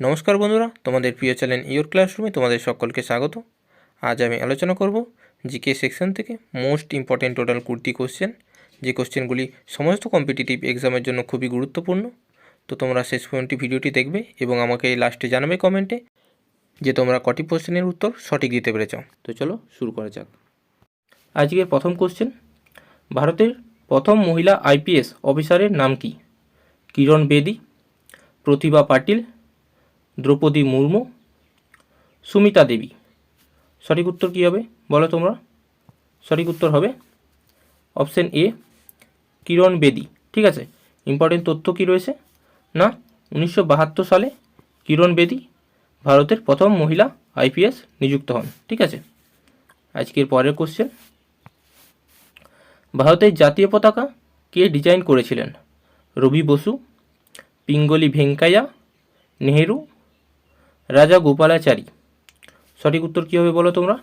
নমস্কার বন্ধুরা, তোমাদের প্রিয় চ্যানেল ইয়োর ক্লাসরুমে তোমাদের সকলকে স্বাগত। আজ আমি আলোচনা করব জিকে সেকশন থেকে মোস্ট ইম্পর্টেন্ট টোটাল কুর্তি কোশ্চেন। যে কোশ্চেনগুলি সমস্ত কম্পিটিটিভ এক্সামের জন্য খুবই গুরুত্বপূর্ণ। তো তোমরা শেষ পর্যন্ত ভিডিওটি দেখবে এবং আমাকে লাস্টে জানাবে কমেন্টে যে তোমরা কটি কোশ্চেনের উত্তর সঠিক দিতে পেরেছ। তো চলো শুরু করা যাক। আজকের প্রথম কোশ্চেন, ভারতের প্রথম মহিলা আইপিএস অফিসারের নাম কি? কিরণ বেদি, প্রতিভা পাটিল দ্রৌপদী মুর্মু, সুমিতা দেবী। সঠিক উত্তর কী হবে? বলো তোমরা। সঠিক উত্তর হবে অপশন এ, কিরণ বেদি। ঠিক আছে? ইম্পর্টেন্ট তথ্য কী রয়েছে? না, উনিশশো বাহাত্তর সালে কিরণ বেদি ভারতের প্রথম মহিলা আইপিএস নিযুক্ত হন। ঠিক আছে? আজকের পরের কোশ্চেন ভারতের জাতীয় পতাকা কে ডিজাইন করেছিলেন? রবি বসু, পিঙ্গলি ভেঙ্কাইয়া, নেহেরু রাজা গোপালাচারী। সঠিক উত্তর কী হবে বলো তোমরা?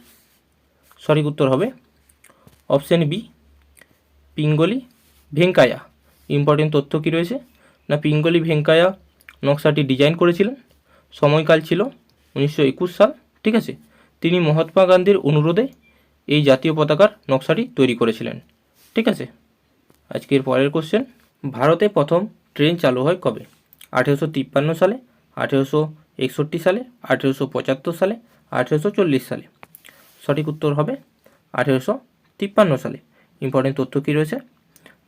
সঠিক উত্তর হবে option B, Pingali Venkayya important তথ্য কী রয়েছে? না, পিঙ্গলি ভেঙ্কায়া নকশাটি ডিজাইন করেছিলেন? সময়কাল ছিল উনিশশো একুশ সাল, ঠিক আছে? তিনি মহাত্মা গান্ধীর অনুরোধে এই জাতীয় পতাকার নকশাটি তৈরি করেছিলেন, ঠিক আছে? আজকের পরের কোশ্চেন ভারতে প্রথম ট্রেন চালু হয় কবে? আঠেরোশো তিপ্পান্ন সালে, আঠেরোশো একষট্টি সালে, আঠেরোশো পঁচাত্তর সালে, আঠেরোশো চল্লিশ সালে। সঠিক উত্তর হবে আঠেরোশো তিপ্পান্ন সালে। ইম্পর্টেন্ট তথ্য কী রয়েছে?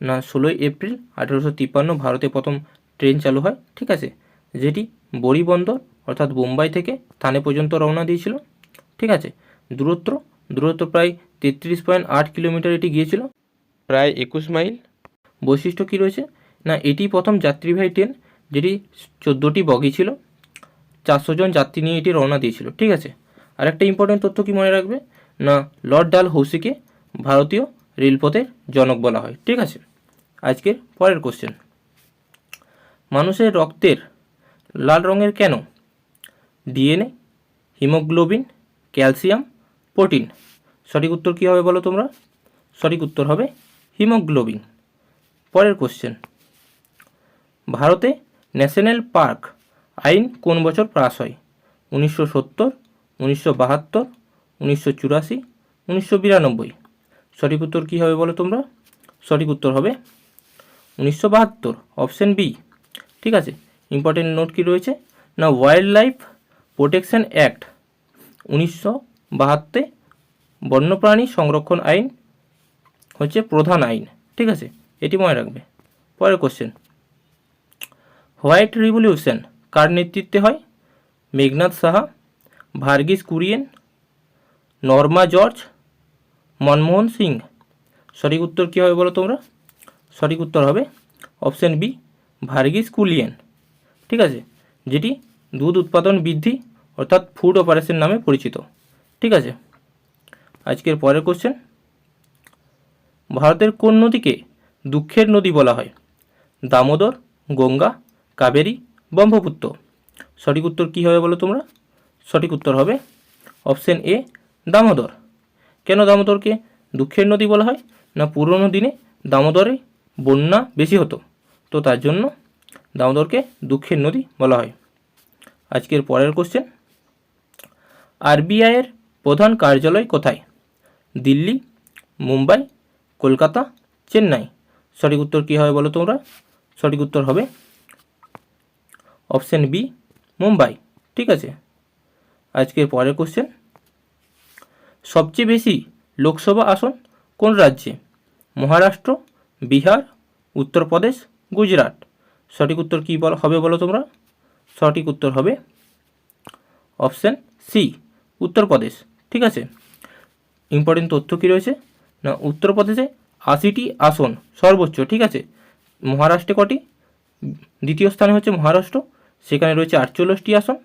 না, ষোলোই এপ্রিল আঠেরোশো তিপ্পান্ন ভারতে প্রথম ট্রেন চালু হয়, ঠিক আছে? যেটি বড়ি বন্দর, অর্থাৎ বোম্বাই থেকে থানে পর্যন্ত রওনা দিয়েছিল, ঠিক আছে? দূরত্ব দূরত্ব প্রায় তেত্রিশ পয়েন্ট আট কিলোমিটার এটি গিয়েছিল, প্রায় একুশ মাইল। বৈশিষ্ট্য কী রয়েছে? না, এটি প্রথম যাত্রীবাহী ট্রেন, যেটি চোদ্দোটি বগি ছিল চারশো জন যাত্রী নিয়ে এটি রওনা দিয়েছিল, ঠিক আছে? আর একটা ইম্পর্টেন্ট তথ্য কি মনে রাখবে? না, লর্ড ডাল হৌসিকে ভারতীয় রেলপথের জনক বলা হয়, ঠিক আছে? আজকের পরের কোশ্চেন মানুষের রক্তের লাল রঙের কেন? DNA haemoglobin, calcium, protein. সঠিক উত্তর কী হবে বলো তোমরা? সঠিক উত্তর হবে হিমোগ্লোবিন। পরের কোশ্চেন ভারতে ন্যাশনাল পার্ক আইন কোন বছর পাস হয়? উনিশশো সত্তর, উনিশশো বাহাত্তর, উনিশশো চুরাশি, উনিশশো বিরানব্বই। সঠিক উত্তর কী হবে বলো তোমরা? সঠিক উত্তর হবে উনিশশো বাহাত্তর, অপশান বি। ঠিক আছে ইম্পর্টেন্ট নোট কি রয়েছে? না ওয়াইল্ড লাইফ প্রোটেকশন অ্যাক্ট উনিশশো বাহাত্তর, বন্যপ্রাণী সংরক্ষণ আইন হচ্ছে প্রধান আইন। ঠিক আছে, এটি মনে রাখবে। পরের কোশ্চেন হোয়াইট রিভলিউশন কার নেতৃত্বে হয়? Meghnad Saha, Verghese Kurien, Norma George, Manmohan Singh. সঠিক উত্তর কী হবে বলো তোমরা? সঠিক উত্তর হবে অপশান বি, ভার্গিস কুলিয়েন ঠিক আছে? যেটি দুধ উৎপাদন বৃদ্ধি অর্থাৎ ফুড অপারেশন নামে পরিচিত। ঠিক আছে? আজকের পরের কোশ্চেন ভারতের কোন নদীকে দুঃখের নদী বলা হয়? দামোদর, গঙ্গা, কাবেরী ব্রহ্মপুত্র। সঠিক উত্তর কী হবে বলো তোমরা? সঠিক উত্তর হবে অপশন এ, দামোদর। কেন দামোদরকে দুঃখের নদী বলা হয় না পুরনো দিনে দামোদরে বন্যা বেশি হতো? তো তার জন্য দামোদরকে দুঃখের নদী বলা হয়। আজকের পরের কোশ্চেন আরবিআইয়ের প্রধান কার্যালয় কোথায়? দিল্লি, মুম্বাই, কলকাতা, চেন্নাই। সঠিক উত্তর কী হবে বলো তোমরা? সঠিক উত্তর হবে অপশান বি, মুম্বাই। ঠিক আছে? আজকের পরের কোশ্চেন সবচেয়ে বেশি লোকসভা আসন কোন রাজ্যে? মহারাষ্ট্র, বিহার, উত্তরপ্রদেশ, গুজরাট। সঠিক উত্তর কী বল হবে বলো তোমরা? সঠিক উত্তর হবে অপশান সি, উত্তরপ্রদেশ। ঠিক আছে? ইম্পর্টেন্ট তথ্য কী রয়েছে? না, উত্তরপ্রদেশে আশিটি আসন সর্বোচ্চ। ঠিক আছে? মহারাষ্ট্রে কটি? দ্বিতীয় স্থানে হচ্ছে মহারাষ্ট্র সেখানে রয়েছে আটচল্লিশটি আসন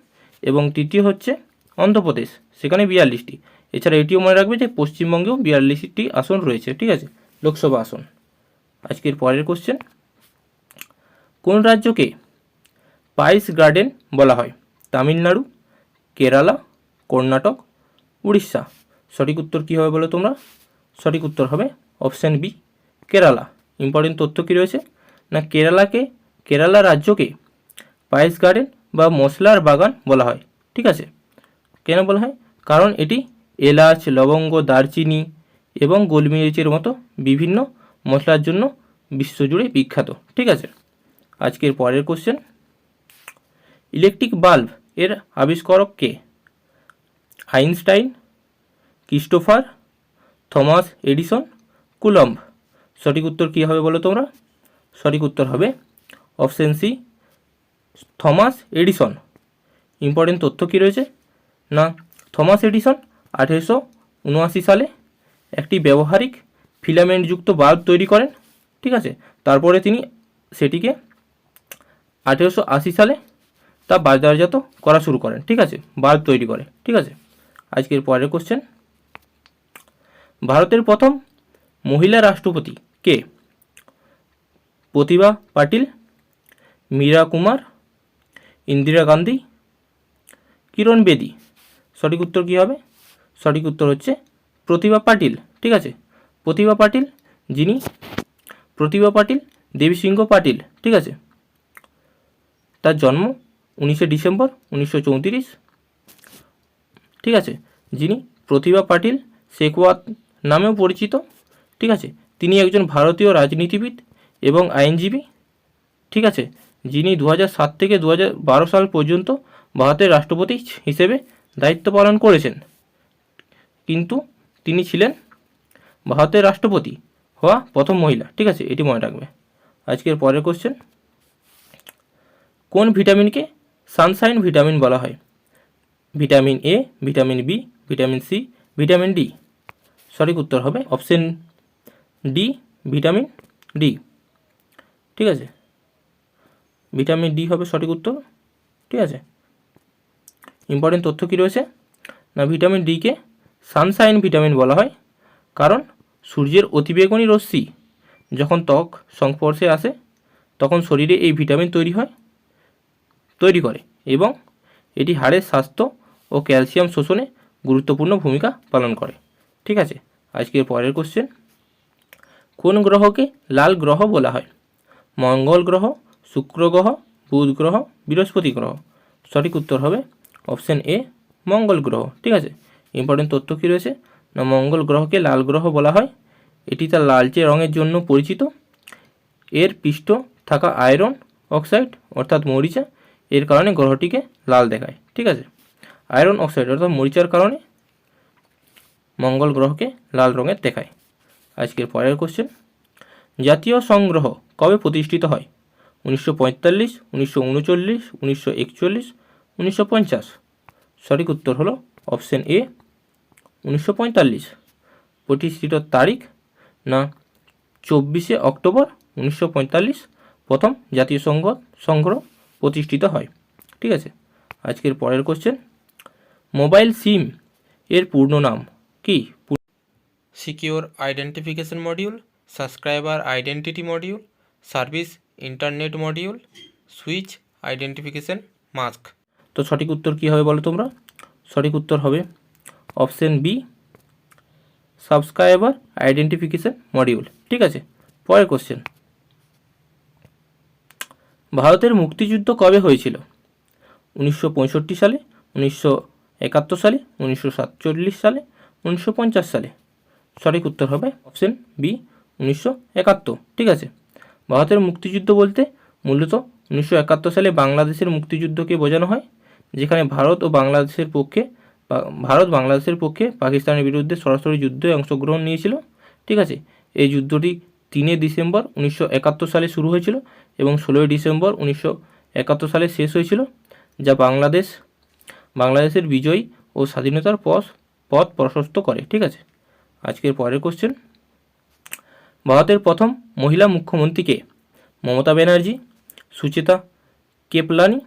এবং তৃতীয় হচ্ছে অন্ধ্রপ্রদেশ, সেখানে বিয়াল্লিশটি। এছাড়া এটিও মনে রাখবে যে পশ্চিমবঙ্গেও বিয়াল্লিশটি আসন রয়েছে, ঠিক আছে? লোকসভা আসন। আজকের পরের কোশ্চেন কোন রাজ্যকে পাইস গার্ডেন বলা হয়? তামিলনাড়ু, কেরালা, কর্ণাটক, উড়িষ্যা। সঠিক উত্তর কী হবে বলো তোমরা? সঠিক উত্তর হবে অপশান বি, কেরালা। ইম্পর্টেন্ট তথ্য কী রয়েছে? না, কেরালাকে, কেরালা রাজ্যকে পাইস গার্ডেন বা মশলার বাগান বলা হয়, ঠিক আছে? কেন বলা হয়? কারণ এটি এলাচ, লবঙ্গ, দারচিনি এবং গোলমরিচের মতো বিভিন্ন মশলার জন্য বিশ্বজুড়ে বিখ্যাত, ঠিক আছে? আজকের পরের কোশ্চেন ইলেকট্রিক বাল্ব এর আবিষ্কারক কে? Einstein, Christopher, Thomas Edison, Coulomb. সঠিক উত্তর কী হবে বলো তোমরা? সঠিক উত্তর হবে option C Thomas Edison. Important তথ্য কী রয়েছে? না, থমাস এডিসন আঠেরোশো উনআশি সালে একটি ব্যবহারিক ফিলামেন্টযুক্ত বাল্ব তৈরি করেন, ঠিক আছে? তারপরে তিনি সেটিকে আঠেরোশো আশি সালে তা বাজারজাত করা শুরু করেন, ঠিক আছে? বাল্ব তৈরি করে, ঠিক আছে? আজকের পরের কোশ্চেন ভারতের প্রথম মহিলা রাষ্ট্রপতি কে? প্রতিভা পাটিল, মীরা কুমার ইন্দিরা গান্ধী, কিরণ বেদী। সঠিক উত্তর কী হবে? সঠিক উত্তর হচ্ছে প্রতিভা পাটিল, ঠিক আছে? প্রতিভা পাটিল যিনি, প্রতিভা পাটিল দেবী সিংহ পাটিল, ঠিক আছে? তার জন্ম উনিশে ডিসেম্বর উনিশশো চৌত্রিশ, ঠিক আছে? যিনি প্রতিভা পাটিল শেখওয়াত নামেও পরিচিত, ঠিক আছে? তিনি একজন ভারতীয় রাজনীতিবিদ এবং আইনজীবী, ঠিক আছে? যিনি দু সাত থেকে দু সাল পর্যন্ত ভারতের রাষ্ট্রপতি হিসেবে দায়িত্ব পালন করেছেন। কিন্তু তিনি ছিলেন ভারতের রাষ্ট্রপতি হওয়া প্রথম মহিলা। ঠিক আছে, এটি মনে রাখবে। আজকের পরের কোশ্চেন কোন ভিটামিনকে সানশাইন ভিটামিন বলা হয়? Vitamin A vitamin B vitamin C vitamin D সঠিক উত্তর হবে অপশন ডি ভিটামিন ডি ঠিক আছে ভিটামিন ডি হবে সঠিক উত্তর? ঠিক আছে। ইম্পর্টেন্ট তথ্য কী রয়েছে? না, ভিটামিন ডিকে সানশাইন ভিটামিন বলা হয়। কারণ সূর্যের অতিবেগুনি রশ্মি যখন ত্বক সংস্পর্শে আসে, তখন শরীরে এই ভিটামিন তৈরি হয়, তৈরি করে এবং এটি হাড়ের স্বাস্থ্য ও ক্যালসিয়াম শোষণে গুরুত্বপূর্ণ ভূমিকা পালন করে। ঠিক আছে? আজকের পরের কোশ্চেন কোন গ্রহকে লাল গ্রহ বলা হয়? মঙ্গল গ্রহ শুক্র গ্রহ বুধ গ্রহ বৃহস্পতি গ্রহ সঠিক উত্তর হবে অপশন এ, মঙ্গল গ্রহ। ঠিক আছে? ইম্পর্টেন্ট তথ্য কী রয়েছে? না, মঙ্গল গ্রহকে লাল গ্রহ বলা হয়। এটি তার লালচে রঙের জন্য পরিচিত। এর পৃষ্ঠ থাকা আয়রন, অক্সাইড, অর্থাৎ মরিচা, এর কারণে গ্রহটিকে লাল দেখায়। ঠিক আছে? আয়রন, অক্সাইড, অর্থাৎ মরিচার কারণে মঙ্গল গ্রহকে লাল রঙের দেখায়। আজকের পরের কোশ্চেন জাতীয় সংগ্রহ কবে প্রতিষ্ঠিত হয়? উনিশশো পঁয়তাল্লিশ, উনিশশো উনচল্লিশ, উনিশশো একচল্লিশ, উনিশশো পঞ্চাশ। সঠিক উত্তর হলো অপশন এ, উনিশশো পঁয়তাল্লিশ। প্রতিষ্ঠিত তারিখ না চব্বিশে অক্টোবর উনিশশো পঁয়তাল্লিশ, প্রথম জাতীয় সংঘ সংগ্রহ প্রতিষ্ঠিত হয়। ঠিক আছে? আজকের পরের কোশ্চেন মোবাইল সিম এর পূর্ণ নাম কি? Secure identification module, subscriber identity module, service internet module, switch, identification, mask. তো সঠিক উত্তর কী হবে বলো তোমরা? সঠিক উত্তর হবে option B, subscriber identification module. ঠিক আছে, পরের কোশ্চেন ভারতের মুক্তিযুদ্ধ কবে হয়েছিল? উনিশশো পঁয়ষট্টি সালে, উনিশশো একাত্তর সালে, উনিশশো সাতচল্লিশ সালে, উনিশশো পঞ্চাশ সালে? সঠিক উত্তর হবে অপশন বি, উনিশশো একাত্তর। ঠিক আছে ভারতের মুক্তিযুদ্ধ বলতে মূলত উনিশশো একাত্তর সালে বাংলাদেশের মুক্তিযুদ্ধকে বোঝানো হয়, যেখানে ভারত ও বাংলাদেশের পক্ষে ভারত বাংলাদেশের পক্ষে পাকিস্তানের বিরুদ্ধে সরাসরি যুদ্ধে অংশগ্রহণ নিয়েছিল। ঠিক আছে, এই যুদ্ধটি তিনে ডিসেম্বর উনিশশো একাত্তর সালে শুরু হয়েছিল এবং ষোলোই ডিসেম্বর উনিশশো একাত্তর সালে শেষ হয়েছিল, যা বাংলাদেশ, বাংলাদেশের বিজয় ও স্বাধীনতার পথ পথ প্রশস্ত করে। ঠিক আছে, আজকের পরের কোশ্চেন ভারতের প্রথম মহিলা মুখ্যমন্ত্রীকে মমতা ব্যানার্জি সুচেতা কেপলানি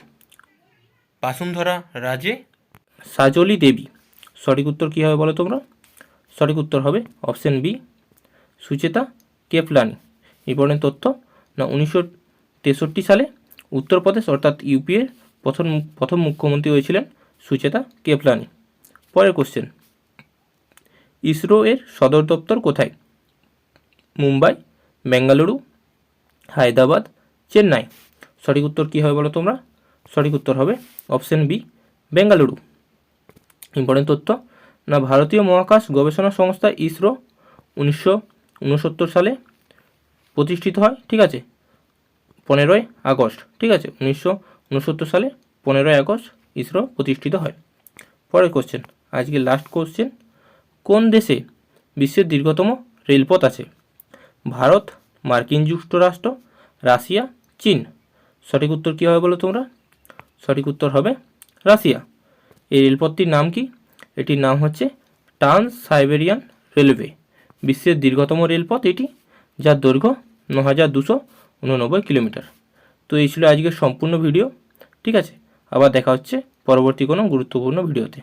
বাসুন্ধরা রাজে সাজলি দেবী। সঠিক উত্তর কী হবে বলো তোমরা? সঠিক উত্তর হবে অপশন বি সুচেতা কেপলানি। এই ইম্পর্টেন্ট তথ্য না উনিশশো তেষট্টি সালে উত্তরপ্রদেশ অর্থাৎ ইউপিএর প্রথম প্রথম মুখ্যমন্ত্রী হয়েছিলেন সুচেতা কেপলানি। পরের কোশ্চেন ইসরো এর সদর দপ্তর কোথায়? মুম্বাই, বেঙ্গালুরু, হায়দ্রাবাদ, চেন্নাই। সঠিক উত্তর কী হবে বলো তোমরা? সঠিক উত্তর হবে অপশন বি, বেঙ্গালুরু। ইম্পর্টেন্ট তথ্য, না ভারতীয় মহাকাশ গবেষণা সংস্থা ইসরো উনিশশো উনসত্তর সালে প্রতিষ্ঠিত হয়, ঠিক আছে? পনেরোই আগস্ট, ঠিক আছে? উনিশশো উনসত্তর সালে পনেরোই আগস্ট ইসরো প্রতিষ্ঠিত হয়। পরের কোশ্চেন আজকে লাস্ট কোশ্চেন কোন দেশে বিশ্বের দীর্ঘতম রেলপথ আছে? ভারত, মার্কিন যুক্তরাষ্ট্র, রাশিয়া, চীন। সঠিক উত্তর কী হবে বলো তোমরা? সঠিক উত্তর হবে রাশিয়া। এই রেলপথটির নাম কি? এটির নাম হচ্ছে ট্রান্স সাইবেরিয়ান রেলওয়ে। বিশ্বের দীর্ঘতম রেলপথ এটি, যার দৈর্ঘ্য ন হাজার দুশো উননব্বই কিলোমিটার। তো এই ছিল আজকের সম্পূর্ণ ভিডিও। ঠিক আছে, আবার দেখা হচ্ছে পরবর্তী কোনো গুরুত্বপূর্ণ ভিডিওতে।